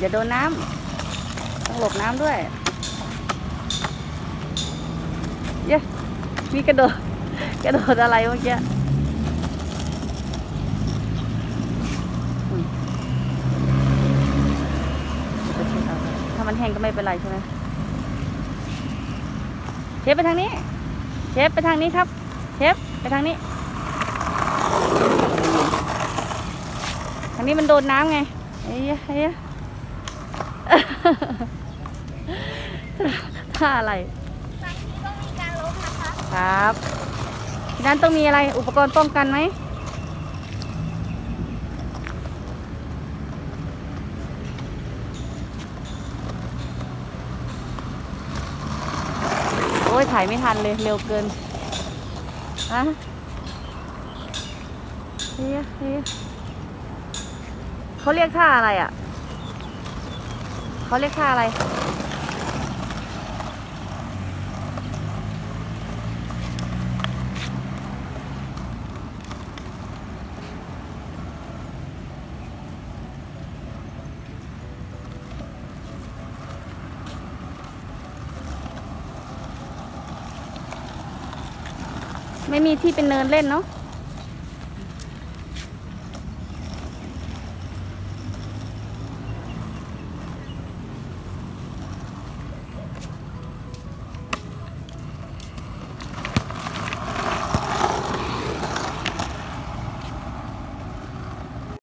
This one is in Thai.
อย่าโดนน้ำต้องหลบน้ำด้วยเย้มีกระโดด กระโดดอะไรเมื่อกี้อืมเดี๋ยวไปเช็ดเอาถ้ามันแห้งก็ไม่เป็นไรใช่ไหมเชฟไปทางนี้ เชฟไปทางนี้ครับ เชฟไปทางนี้ ทางนี้มันโดนน้ำไง เอ้ยเอ้ย ท่าอะไรครั้งนี้ต้องมีการล้มนะคะครับที่นั่นต้องมีอะไรอุปกรณ์ป้องกันไหมโอ้ยถ่ายไม่ทันเลยเร็วเกินฮะเฮ้ยเฮ้ยเขาเรียกท่าอะไรอะ เขาเรียกท่าอะไร ไม่มีที่เป็นเนินเล่นเนาะ